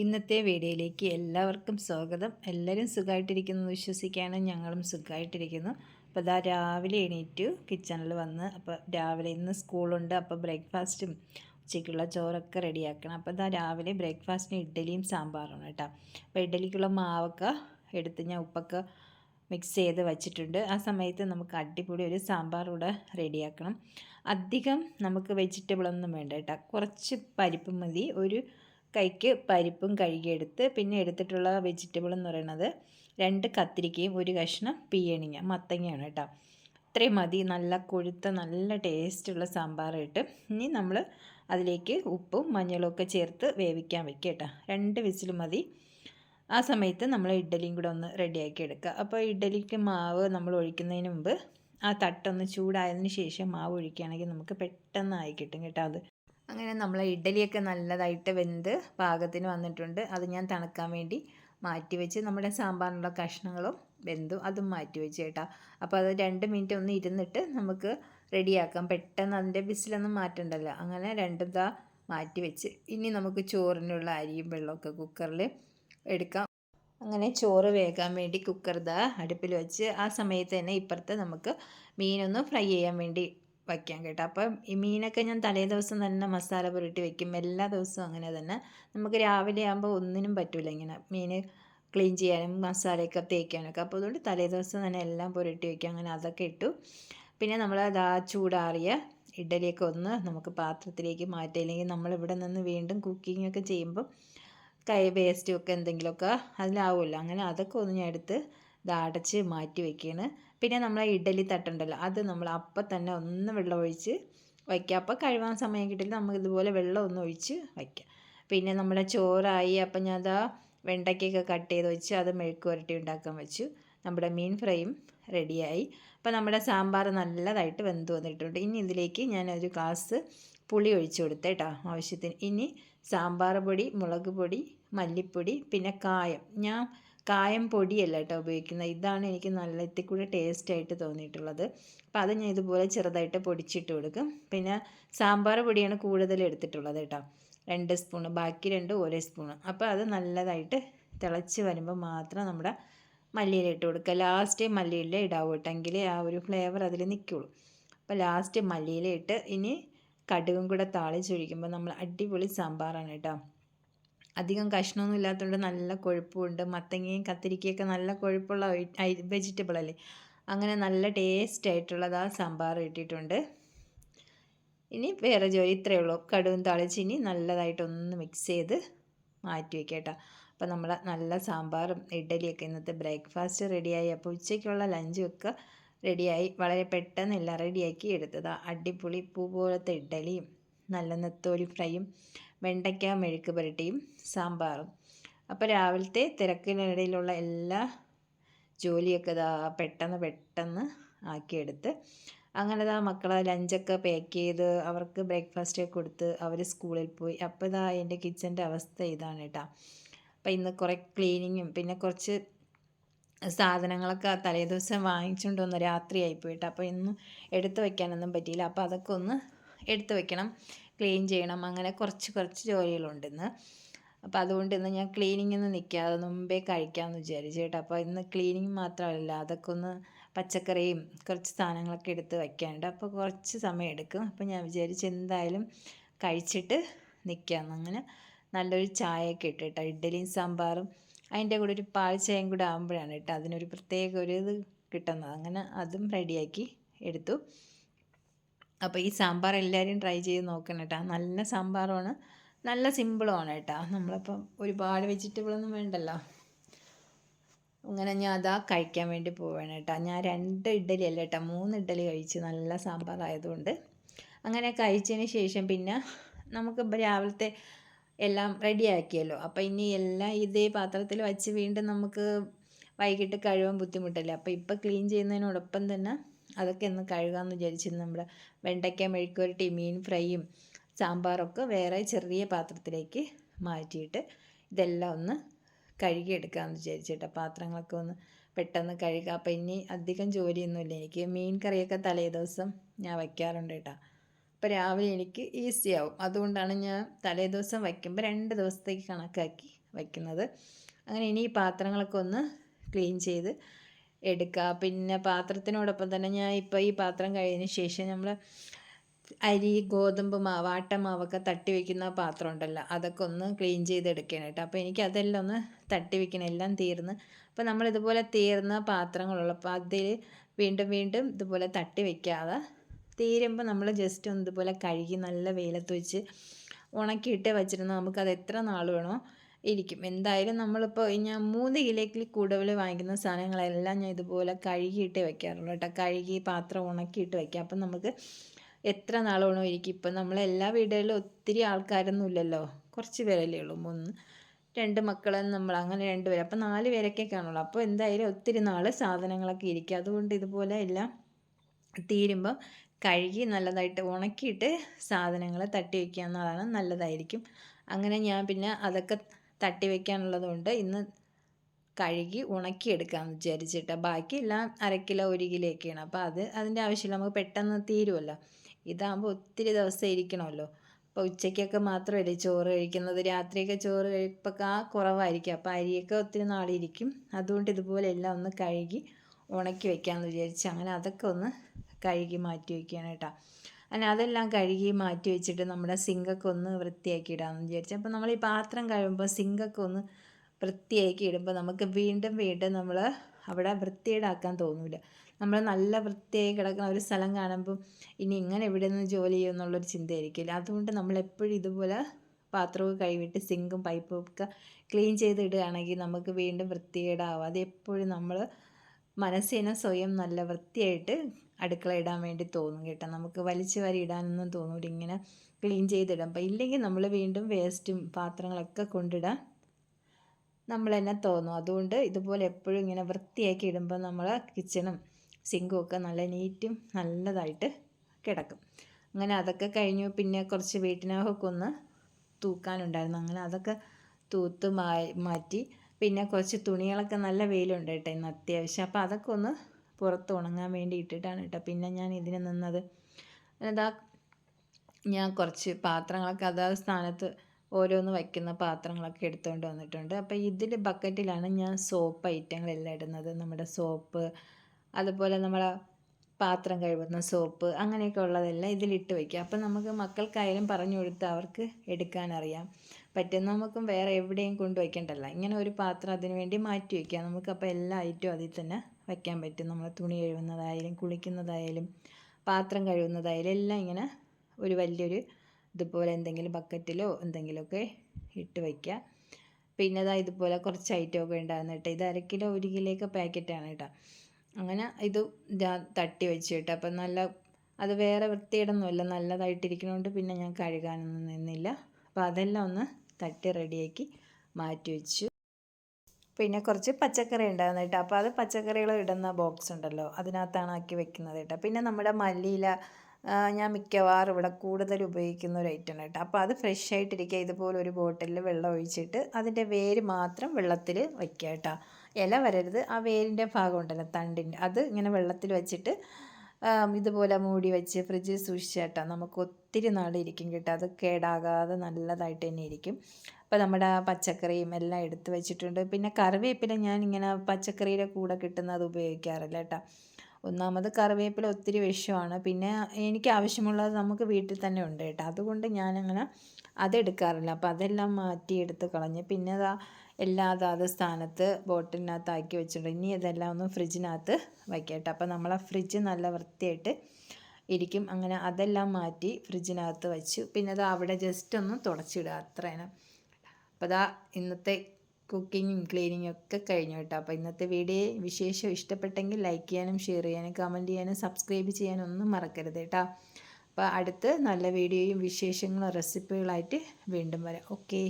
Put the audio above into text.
ഇന്നത്തെ വീഡിയോയിലേക്ക് എല്ലാവർക്കും സ്വാഗതം. എല്ലാവരും സുഖമായിട്ടിരിക്കുന്നു വിശ്വസിക്കുകയാണ് ഞങ്ങളും സുഖമായിട്ടിരിക്കുന്നു അപ്പോൾ ഇതാ രാവിലെ എണീറ്റു കിച്ചണിൽ വന്ന് അപ്പോൾ രാവിലെ ഇന്ന് സ്കൂളുണ്ട് അപ്പോൾ ബ്രേക്ക്ഫാസ്റ്റും ഉച്ചയ്ക്കുള്ള ചോറൊക്കെ റെഡിയാക്കണം. അപ്പോൾ ഇതാ രാവിലെ ബ്രേക്ക്ഫാസ്റ്റിന് ഇഡ്ഡലിയും സാമ്പാറാണ് കേട്ടോ. അപ്പോൾ ഇഡ്ഡലിക്കുള്ള മാവൊക്കെ എടുത്ത് ഞാൻ ഉപ്പൊക്കെ മിക്സ് ചെയ്ത് വച്ചിട്ടുണ്ട്. ആ സമയത്ത് നമുക്ക് അടിപൊളി ഒരു സാമ്പാർ കൂടെ റെഡിയാക്കണം. അധികം നമുക്ക് വെജിറ്റബിളൊന്നും വേണ്ട കേട്ടോ. കുറച്ച് പരിപ്പ് മതി ഒരു കൈക്ക് പരിപ്പും കഴുകിയെടുത്ത് പിന്നെ എടുത്തിട്ടുള്ള വെജിറ്റബിൾ എന്ന് പറയുന്നത് രണ്ട് കത്തിരിക്കയും ഒരു കഷ്ണം പീയണിങ്ങ മത്തങ്ങയാണ് കേട്ടോ. ഇത്രയും മതി. നല്ല കൊഴുത്ത നല്ല ടേസ്റ്റുള്ള സാമ്പാറിട്ട് ഇനി നമ്മൾ അതിലേക്ക് ഉപ്പും മഞ്ഞളും ഒക്കെ ചേർത്ത് വേവിക്കാൻ വെക്കുക കേട്ടോ. രണ്ട് വിസിൽ മതി. ആ സമയത്ത് നമ്മൾ ഇഡ്ഡലിയും കൂടെ ഒന്ന് റെഡിയാക്കി എടുക്കുക. അപ്പോൾ ഇഡ്ഡലിക്ക് മാവ് നമ്മൾ ഒഴിക്കുന്നതിന് മുമ്പ് ആ തട്ടൊന്ന് ചൂടായതിന് ശേഷം മാവ് ഒഴിക്കുകയാണെങ്കിൽ നമുക്ക് പെട്ടെന്ന് ആയി കിട്ടും കേട്ടോ അത്. അങ്ങനെ നമ്മൾ ഇഡ്ഡലിയൊക്കെ നല്ലതായിട്ട് വെന്ത് പാകത്തിന് വന്നിട്ടുണ്ട്. അത് ഞാൻ തണുക്കാൻ വേണ്ടി മാറ്റി വെച്ച് നമ്മുടെ സാമ്പാറിനുള്ള കഷ്ണങ്ങളും വെന്തു അതും മാറ്റി വെച്ച് കേട്ടോ. അപ്പോൾ അത് രണ്ട് മിനിറ്റ് ഒന്ന് ഇരുന്നിട്ട് നമുക്ക് റെഡിയാക്കാം. പെട്ടെന്ന് അതിന്റെ ബിസിലൊന്നും മാറ്റണ്ടല്ലോ. അങ്ങനെ രണ്ടും താ മാറ്റി വെച്ച് ഇനി നമുക്ക് ചോറിനുള്ള അരിയും വെള്ളമൊക്കെ കുക്കറിൽ എടുക്കാം. അങ്ങനെ ചോറ് വേകാൻ വേണ്ടി കുക്കർ ദാ അടുപ്പിൽ വെച്ച് ആ സമയത്ത് തന്നെ ഇപ്പുറത്ത് നമുക്ക് മീനൊന്ന് ഫ്രൈ ചെയ്യാൻ വേണ്ടി വയ്ക്കാം കേട്ടോ. അപ്പം ഈ മീനൊക്കെ ഞാൻ തലേ ദിവസം തന്നെ മസാല പുരട്ടി വെക്കും. എല്ലാ ദിവസവും അങ്ങനെ തന്നെ. നമുക്ക് രാവിലെ ആകുമ്പോൾ ഒന്നിനും പറ്റില്ല ഇങ്ങനെ മീൻ ക്ലീൻ ചെയ്യാനും മസാലയൊക്കെ തേക്കാനൊക്കെ. അപ്പോൾ അതുകൊണ്ട് തലേ ദിവസം തന്നെ എല്ലാം പുരട്ടി വയ്ക്കും അങ്ങനെ അതൊക്കെ ഇട്ടു. പിന്നെ നമ്മൾ അതാ ചൂടാറിയ ഇഡലിയൊക്കെ ഒന്ന് നമുക്ക് പാത്രത്തിലേക്ക് മാറ്റാം ഇല്ലെങ്കിൽ നമ്മളിവിടെ നിന്ന് വീണ്ടും കുക്കിംഗ് ഒക്കെ ചെയ്യുമ്പോൾ കൈ വേസ്റ്റും ഒക്കെ എന്തെങ്കിലുമൊക്കെ അതിലാവുമല്ലോ. അങ്ങനെ അതൊക്കെ ഒന്ന് ഞാൻ എടുത്ത് ഇത് അടച്ച് മാറ്റി വെക്കുകയാണ് പിന്നെ നമ്മൾ ഇഡലി തട്ടുണ്ടല്ലോ അത് നമ്മൾ അപ്പം തന്നെ ഒന്ന് വെള്ളം ഒഴിച്ച് വയ്ക്കുക അപ്പോൾ കഴുകാൻ സമയം കിട്ടില്ല നമുക്ക് ഇതുപോലെ വെള്ളം ഒന്ന് ഒഴിച്ച് വയ്ക്കാം പിന്നെ നമ്മുടെ ചോറായി അപ്പം ഞാൻ അതാ വെണ്ടയ്ക്കൊക്കെ കട്ട് ചെയ്ത് വെച്ച് അത് മെഴുക്ക് പുരട്ടി ഉണ്ടാക്കാൻ വെച്ചു. നമ്മുടെ മീൻ ഫ്രൈയും റെഡിയായി. അപ്പോൾ നമ്മുടെ സാമ്പാർ നല്ലതായിട്ട് വെന്ത് വന്നിട്ടുണ്ട്. ഇനി ഇതിലേക്ക് ഞാൻ ഒരു ഗ്ലാസ് പുളി ഒഴിച്ച് കൊടുത്തേട്ടോ ആവശ്യത്തിന്. ഇനി സാമ്പാർ പൊടി മുളക് പൊടി മല്ലിപ്പൊടി പിന്നെ കായം. ഞാൻ കായം പൊടിയല്ല കേട്ടോ ഉപയോഗിക്കുന്നത്. ഇതാണ് എനിക്ക് നല്ല ഇത്തിക്കൂടെ ടേസ്റ്റ് ആയിട്ട് തോന്നിയിട്ടുള്ളത്. അപ്പോൾ അത് ഞാൻ ഇതുപോലെ ചെറുതായിട്ട് പൊടിച്ചിട്ട് കൊടുക്കും. പിന്നെ സാമ്പാർ പൊടിയാണ് കൂടുതൽ എടുത്തിട്ടുള്ളത് കേട്ടോ. രണ്ട് സ്പൂണ് ബാക്കി രണ്ട് ഒരേ സ്പൂണ് അപ്പോൾ അത് നല്ലതായിട്ട് തിളച്ച് വരുമ്പോൾ മാത്രം നമ്മുടെ മല്ലിയില ഇട്ട് കൊടുക്കുക. ലാസ്റ്റ് മല്ലിയില ഇടാവൂ ആ ഒരു ഫ്ലേവർ അതിൽ നിൽക്കുള്ളൂ അപ്പോൾ ലാസ്റ്റ് മല്ലിയില ഇട്ട് ഇനി കടുകും കൂടെ താളിച്ചൊഴിക്കുമ്പോൾ നമ്മൾ അടിപൊളി സാമ്പാറാണ് കേട്ടോ. അധികം കഷ്ണമൊന്നും ഇല്ലാത്തതുകൊണ്ട് നല്ല കൊഴുപ്പുണ്ട്. മത്തങ്ങയും കത്തിരിക്കയൊക്കെ നല്ല കൊഴുപ്പുള്ള വെജിറ്റബിൾ അല്ലേ? അങ്ങനെ നല്ല ടേസ്റ്റ് ആയിട്ടുള്ളത് ആ സാമ്പാർ ഇട്ടിട്ടുണ്ട്. ഇനി വേറെ ജോലി ഇത്രയേ ഉള്ളൂ. കടുവും തളിച്ച് ഇനി നല്ലതായിട്ടൊന്ന് മിക്സ് ചെയ്ത് മാറ്റി വയ്ക്കുക കേട്ടോ അപ്പോൾ നമ്മൾ നല്ല സാമ്പാറും ഇഡ്ഡലിയൊക്കെ ഇന്നത്തെ ബ്രേക്ക്ഫാസ്റ്റ് റെഡിയായി അപ്പോൾ ഉച്ചയ്ക്കുള്ള ലഞ്ചും ഒക്കെ റെഡിയായി വളരെ പെട്ടെന്ന് എല്ലാം റെഡിയാക്കി എടുത്തതാണ് അടിപൊളി പൂ പോലത്തെ ഇഡ്ഡലിയും നല്ല നെത്തോലി ഫ്രൈയും വെണ്ടയ്ക്ക മെഴുക്ക് പുരട്ടിയും സാമ്പാറും. അപ്പോൾ രാവിലത്തെ തിരക്കിനിടയിലുള്ള എല്ലാ ജോലിയൊക്കെ ഇതാ പെട്ടെന്ന് പെട്ടെന്ന് ആക്കിയെടുത്ത് അങ്ങനെ ഇതാ മക്കളെ ലഞ്ചൊക്കെ പാക്ക് ചെയ്ത് അവർക്ക് ബ്രേക്ക്ഫാസ്റ്റ് ഒക്കെ കൊടുത്ത് അവർ സ്കൂളിൽ പോയി. അപ്പോൾ ഇതാ എന്റെ കിച്ചന്റെ അവസ്ഥ ഇതാണ് കേട്ടോ. അപ്പോൾ ഇന്ന് കുറേ ക്ലീനിങ്ങും പിന്നെ കുറച്ച് സാധനങ്ങളൊക്കെ തലേദിവസം വാങ്ങിച്ചുകൊണ്ട് വന്ന് രാത്രിയായി പോയിട്ട് അപ്പോൾ ഇന്നും എടുത്തു വയ്ക്കാനൊന്നും പറ്റിയില്ല. അപ്പോൾ അതൊക്കെ ഒന്ന് എടുത്തു വയ്ക്കണം ക്ലീൻ ചെയ്യണം. അങ്ങനെ കുറച്ച് കുറച്ച് ജോലികളുണ്ട് ഇന്ന്. അപ്പോൾ അതുകൊണ്ട് ഇന്ന് ഞാൻ ക്ലീനിങ്ങിന് നിൽക്കാതെ മുമ്പേ കഴിക്കാമെന്ന് വിചാരിച്ചു കേട്ടോ. അപ്പോൾ ഇന്ന് ക്ലീനിങ് മാത്രമല്ല അതൊക്കെ ഒന്ന് പച്ചക്കറിയും കുറച്ച് സാധനങ്ങളൊക്കെ എടുത്ത് വയ്ക്കാനുണ്ട്. അപ്പോൾ കുറച്ച് സമയം എടുക്കും. അപ്പോൾ ഞാൻ വിചാരിച്ചു എന്തായാലും കഴിച്ചിട്ട് നിൽക്കാമെന്ന് അങ്ങനെ നല്ലൊരു ചായയൊക്കെ കേട്ടോ. ഇഡ്ഡലിയും സാമ്പാറും. അതിന്റെ കൂടെ ഒരു പാൽ ചായയും കൂടെ ആകുമ്പോഴാണ് കേട്ടോ അതിനൊരു പ്രത്യേക ഒരു ഇത് കിട്ടുന്നത്. അങ്ങനെ അതും റെഡിയാക്കി എടുത്തു. അപ്പോൾ ഈ സാമ്പാർ എല്ലാവരും ട്രൈ ചെയ്ത് നോക്കണം കേട്ടോ. നല്ല സാമ്പാറാണ് നല്ല സിമ്പിളുമാണ് കേട്ടോ. നമ്മളിപ്പം ഒരുപാട് വെജിറ്റബിളൊന്നും വേണ്ടല്ലോ. അങ്ങനെ ഞാൻ അതാ കഴിക്കാൻ വേണ്ടി പോവുകയാണ് കേട്ടോ. ഞാൻ രണ്ട് ഇഡ്ഡലി അല്ല കേട്ടോ മൂന്ന് ഇഡ്ഡലി കഴിച്ച് നല്ല സാമ്പാർ ആയതുകൊണ്ട് അങ്ങനെ കഴിച്ചതിന് ശേഷം പിന്നെ നമുക്ക് രാവിലത്തെ എല്ലാം റെഡിയാക്കിയല്ലോ അപ്പോൾ ഇനി എല്ലാം ഇതേ പാത്രത്തിൽ വെച്ച് വീണ്ടും നമുക്ക് വൈകിട്ട് കഴുകാൻ ബുദ്ധിമുട്ടല്ലേ? അപ്പോൾ ഇപ്പോൾ ക്ലീൻ ചെയ്യുന്നതിനോടൊപ്പം തന്നെ അതൊക്കെ ഒന്ന് കഴുകാമെന്ന് വിചാരിച്ചു നമ്മുടെ വെണ്ടയ്ക്ക മെഴുക്കുവരട്ടി മീൻ ഫ്രൈയും സാമ്പാറൊക്കെ വേറെ ചെറിയ പാത്രത്തിലേക്ക് മാറ്റിയിട്ട് ഇതെല്ലാം ഒന്ന് കഴുകിയെടുക്കാമെന്ന് വിചാരിച്ചിട്ട് പാത്രങ്ങളൊക്കെ ഒന്ന് പെട്ടെന്ന് കഴുകുക അപ്പോൾ ഇനി അധികം ജോലിയൊന്നുമില്ല. എനിക്ക് മീൻ കറിയൊക്കെ തലേ ദിവസം ഞാൻ വയ്ക്കാറുണ്ട് കേട്ടോ. അപ്പോൾ രാവിലെ എനിക്ക് ഈസി ആവും. അതുകൊണ്ടാണ് ഞാൻ തലേ ദിവസം വയ്ക്കുമ്പോൾ രണ്ട് ദിവസത്തേക്ക് കണക്കാക്കി വയ്ക്കുന്നത്. അങ്ങനെ ഇനി ഈ പാത്രങ്ങളൊക്കെ ഒന്ന് ക്ലീൻ ചെയ്ത് എടുക്കുക പിന്നെ പാത്രത്തിനോടൊപ്പം തന്നെ ഞാൻ ഇപ്പോൾ ഈ പാത്രം കഴിഞ്ഞതിന് ശേഷം നമ്മൾ അരി ഗോതമ്പ് മാവ് ആട്ടമാവൊക്കെ തട്ടി വെക്കുന്ന പാത്രം ഉണ്ടല്ലോ അതൊക്കെ ഒന്ന് ക്ലീൻ ചെയ്തെടുക്കണം കേട്ടോ. അപ്പോൾ എനിക്ക് അതെല്ലാം ഒന്ന് തട്ടി വെക്കണം എല്ലാം തീർന്ന്. അപ്പോൾ നമ്മൾ ഇതുപോലെ തീർന്ന പാത്രങ്ങളുള്ളപ്പോൾ അതിൽ വീണ്ടും വീണ്ടും ഇതുപോലെ തട്ടി വെക്കാതെ തീരുമ്പോൾ നമ്മൾ ജസ്റ്റ് ഒന്ന് ഇതുപോലെ കഴുകി നല്ല വെയിലത്ത് വെച്ച് ഉണക്കിയിട്ട് വെച്ചിരുന്നാൽ നമുക്കത് എത്ര നാൾ വേണോ ഇരിക്കും. എന്തായാലും നമ്മളിപ്പോൾ ഞാൻ മൂന്ന് കിലോയ്ക്ക് കൂടുതൽ വാങ്ങിക്കുന്ന സാധനങ്ങളെല്ലാം ഞാൻ ഇതുപോലെ കഴുകിയിട്ട് വെക്കാറുള്ളൂ കേട്ടോ. കഴുകി പാത്രം ഉണക്കിയിട്ട് വെക്കാം. അപ്പം നമുക്ക് എത്ര നാളോണം ഇരിക്കും? ഇപ്പം നമ്മളെല്ലാ വീടുകളിലും ഒത്തിരി ആൾക്കാരൊന്നും ഇല്ലല്ലോ. കുറച്ച് പേരല്ലേ ഉള്ളൂ. മൂന്ന് രണ്ട് മക്കളെന്ന് നമ്മൾ അങ്ങനെ രണ്ട് പേര്. അപ്പം നാല് പേരൊക്കെ കാണുള്ളൂ. അപ്പോൾ എന്തായാലും ഒത്തിരി നാൾ സാധനങ്ങളൊക്കെ ഇരിക്കും. അതുകൊണ്ട് ഇതുപോലെ എല്ലാം തീരുമ്പോൾ കഴുകി നല്ലതായിട്ട് ഉണക്കിയിട്ട് സാധനങ്ങൾ തട്ടി വയ്ക്കുക എന്നതാണ് നല്ലതായിരിക്കും. അങ്ങനെ ഞാൻ പിന്നെ അതൊക്കെ തട്ടി വയ്ക്കാനുള്ളത് കൊണ്ട് ഇന്ന് കഴുകി ഉണക്കിയെടുക്കാമെന്ന് വിചാരിച്ചിട്ട്. ബാക്കി എല്ലാം അര കിലോ ഒരു കിലോയൊക്കെയാണ്. അപ്പോൾ അത് അതിന്റെ ആവശ്യമില്ല. നമുക്ക് പെട്ടെന്ന് തീരുമല്ലോ ഇതാകുമ്പോൾ ഒത്തിരി ദിവസം ഇരിക്കണമല്ലോ. അപ്പോൾ ഉച്ചയ്ക്കൊക്കെ മാത്രമല്ലേ ചോറ് കഴിക്കുന്നത്? രാത്രിയൊക്കെ ചോറ് കഴിപ്പൊക്കെ ആ കുറവായിരിക്കും. അപ്പോൾ അരിയൊക്കെ ഒത്തിരി നാളിരിക്കും. അതുകൊണ്ട് ഇതുപോലെ എല്ലാം ഒന്ന് കഴുകി ഉണക്കി വെക്കാമെന്ന് വിചാരിച്ച് അങ്ങനെ അതൊക്കെ ഒന്ന് കഴുകി മാറ്റി വയ്ക്കുകയാണ് കേട്ടോ. അങ്ങനെ അതെല്ലാം കഴുകി മാറ്റി വെച്ചിട്ട് നമ്മുടെ സിങ്കൊക്കെ ഒന്ന് വൃത്തിയാക്കി ഇടാമെന്ന് വിചാരിച്ചു. അപ്പോൾ നമ്മൾ ഈ പാത്രം കഴുകുമ്പോൾ സിങ്കൊക്കെ ഒന്ന് വൃത്തിയാക്കി ഇടുമ്പോൾ നമുക്ക് വീണ്ടും വീണ്ടും നമ്മൾ അവിടെ വൃത്തിയേടാക്കാൻ തോന്നില്ല നമ്മൾ നല്ല വൃത്തിയായി കിടക്കുന്ന ഒരു സ്ഥലം കാണുമ്പോൾ ഇനി ഇങ്ങനെ ഇവിടെ നിന്ന് ജോലി ചെയ്യും എന്നുള്ളൊരു ചിന്തയായിരിക്കില്ല. അതുകൊണ്ട് നമ്മൾ എപ്പോഴും ഇതുപോലെ പാത്രവും കൈവിട്ട് സിങ്കും പൈപ്പും ഒക്കെ ക്ലീൻ ചെയ്ത് ഇടുകയാണെങ്കിൽ നമുക്ക് വീണ്ടും വൃത്തികേടാവും. അതെപ്പോഴും നമ്മൾ മനസ്സിനെ സ്വയം നല്ല വൃത്തിയായിട്ട് അടുക്കള ഇടാൻ വേണ്ടി തോന്നും കേട്ടോ. നമുക്ക് വലിച്ചു വാരി ഇടാനൊന്നും തോന്നൂല. ഇങ്ങനെ ക്ലീൻ ചെയ്തിടാം. അപ്പം ഇല്ലെങ്കിൽ നമ്മൾ വീണ്ടും വേസ്റ്റും പാത്രങ്ങളൊക്കെ കൊണ്ടിടാൻ നമ്മൾ തന്നെ തോന്നും. അതുകൊണ്ട് ഇതുപോലെ എപ്പോഴും ഇങ്ങനെ വൃത്തിയാക്കി ഇടുമ്പോൾ നമ്മൾ കിച്ചണും സിങ്കും ഒക്കെ നല്ല നീറ്റും നല്ലതായിട്ട് കിടക്കും. അങ്ങനെ അതൊക്കെ കഴിഞ്ഞു. പിന്നെ കുറച്ച് വീട്ടിനകമൊക്കെ ഒന്ന് തൂക്കാനുണ്ടായിരുന്നു. അങ്ങനെ അതൊക്കെ തൂത്ത് മാറ്റി. പിന്നെ കുറച്ച് തുണികളൊക്കെ നല്ല വെയിലുണ്ട് കേട്ടോ ഇന്ന് അത്യാവശ്യം. അപ്പോൾ അതൊക്കെ ഒന്ന് പുറത്ത് ഉണങ്ങാൻ വേണ്ടി ഇട്ടിട്ടാണ് കേട്ടോ. പിന്നെ ഞാൻ ഇതിന് നിന്നത്. അതാ ഞാൻ കുറച്ച് പാത്രങ്ങളൊക്കെ അതാത് സ്ഥാനത്ത് ഓരോന്ന് വയ്ക്കുന്ന പാത്രങ്ങളൊക്കെ എടുത്തുകൊണ്ട് വന്നിട്ടുണ്ട്. അപ്പോൾ ഇതിൽ ബക്കറ്റിലാണ് ഞാൻ സോപ്പ് ഐറ്റങ്ങളെല്ലാം ഇടുന്നത്. നമ്മുടെ സോപ്പ് അതുപോലെ നമ്മളെ പാത്രം കഴുകുന്ന സോപ്പ് അങ്ങനെയൊക്കെ ഉള്ളതെല്ലാം ഇതിലിട്ട് വയ്ക്കുക. അപ്പം നമുക്ക് മക്കൾക്കായാലും പറഞ്ഞു കൊടുത്ത് അവർക്ക് എടുക്കാനറിയാം. പറ്റും നമുക്കും വേറെ എവിടെയും കൊണ്ട് വയ്ക്കണ്ടല്ലോ. ഇങ്ങനെ ഒരു പാത്രം അതിന് വേണ്ടി മാറ്റി വയ്ക്കുക. നമുക്കപ്പോൾ എല്ലാ ഐറ്റവും അതിൽ തന്നെ വയ്ക്കാൻ പറ്റും. നമ്മൾ തുണി കഴുകുന്നതായാലും കുളിക്കുന്നതായാലും പാത്രം കഴുകുന്നതായാലും എല്ലാം ഇങ്ങനെ ഒരു വലിയൊരു ഇതുപോലെ എന്തെങ്കിലും ബക്കറ്റിലോ എന്തെങ്കിലുമൊക്കെ ഇട്ട് വയ്ക്കുക. പിന്നെ ഇതാ ഇതുപോലെ കുറച്ച് ഐറ്റമൊക്കെ ഉണ്ടായിരുന്നു കേട്ടോ. ഇത് അര കിലോ ഒരു കിലോയൊക്കെ പാക്കറ്റാണ് കേട്ടോ. അങ്ങനെ ഇത് ഞാൻ തട്ടി വെച്ച് കേട്ടോ. അപ്പം നല്ല അത് വേറെ വൃത്തിയിടൊന്നുമില്ല നല്ലതായിട്ടിരിക്കണോണ്ട് പിന്നെ ഞാൻ കഴുകാനൊന്നും നിന്നില്ല. അപ്പോൾ അതെല്ലാം ഒന്ന് തട്ടി റെഡിയാക്കി മാറ്റി വെച്ചു. പിന്നെ കുറച്ച് പച്ചക്കറി ഉണ്ടാകുന്ന കേട്ടോ. അപ്പോൾ അത് പച്ചക്കറികൾ ഇടുന്ന ബോക്സ് ഉണ്ടല്ലോ അതിനകത്താണ് ആക്കി വെക്കുന്നത് കേട്ടോ. പിന്നെ നമ്മുടെ മല്ലിയില ഞാൻ മിക്കവാറും ഇവിടെ കൂടുതൽ ഉപയോഗിക്കുന്ന ഒരു ഐറ്റം കേട്ടോ. അപ്പോൾ അത് ഫ്രഷ് ആയിട്ടിരിക്കുക. ഇതുപോലെ ഒരു ബോട്ടിലിൽ വെള്ളം ഒഴിച്ചിട്ട് അതിന്റെ വേര് മാത്രം വെള്ളത്തിൽ വയ്ക്കുക കേട്ടോ. ഇല വരരുത്. ആ വേരിന്റെ ഭാഗം ഉണ്ടല്ലോ തണ്ടിന്റെ. അത് ഇങ്ങനെ വെള്ളത്തിൽ വെച്ചിട്ട് ഇതുപോലെ മൂടി വെച്ച് ഫ്രിഡ്ജിൽ സൂക്ഷിച്ചേട്ടാ നമുക്ക് ഒത്തിരി നാളിരിക്കും കേട്ടോ. അത് കേടാകാതെ നല്ലതായിട്ട് തന്നെ ഇരിക്കും. അപ്പോൾ നമ്മുടെ പച്ചക്കറിയും എല്ലാം എടുത്ത് വെച്ചിട്ടുണ്ട്. പിന്നെ കറിവേപ്പില ഞാൻ ഇങ്ങനെ പച്ചക്കറിയുടെ കൂടെ കിട്ടുന്നത് ഉപയോഗിക്കാറില്ല കേട്ടോ. ഒന്നാമത് കറിവേപ്പില ഒത്തിരി വിഷമാണ്. പിന്നെ എനിക്ക് ആവശ്യമുള്ളത് നമുക്ക് വീട്ടിൽ തന്നെ ഉണ്ട് കേട്ടോ. അതുകൊണ്ട് ഞാനങ്ങനെ അതെടുക്കാറില്ല അപ്പോൾ അതെല്ലാം മാറ്റി എടുത്ത് കളഞ്ഞ് പിന്നെ അതാ എല്ലാ അതാത് സ്ഥാനത്ത് ബോട്ടിലിനകത്ത് ആക്കി വെച്ചിട്ടുണ്ട്. ഇനി ഇതെല്ലാം ഒന്ന് ഫ്രിഡ്ജിനകത്ത് വയ്ക്കട്ടെ അപ്പോൾ നമ്മളെ ഫ്രിഡ്ജ് നല്ല വൃത്തിയായിട്ട് ഇരിക്കും. അങ്ങനെ അതെല്ലാം മാറ്റി ഫ്രിഡ്ജിനകത്ത് വെച്ചു. പിന്നെ അത് അവിടെ ജസ്റ്റ് ഒന്ന് തുടച്ചിടുക. അത്രയാണ് അപ്പോൾ അതാ ഇന്നത്തെ കുക്കിങ്ങും ക്ലീനിങ്ങും ഒക്കെ കഴിഞ്ഞു കേട്ടോ. അപ്പോൾ ഇന്നത്തെ വീഡിയോ വിശേഷം ഇഷ്ടപ്പെട്ടെങ്കിൽ ലൈക്ക് ചെയ്യാനും ഷെയർ ചെയ്യാനും കമന്റ് ചെയ്യാനും സബ്സ്ക്രൈബ് ചെയ്യാനും ഒന്നും മറക്കരുത് കേട്ടോ. അപ്പോൾ അടുത്ത് നല്ല വീഡിയോയും വിശേഷങ്ങളും റെസിപ്പികളായിട്ട് വീണ്ടും വരാം. ഓക്കേ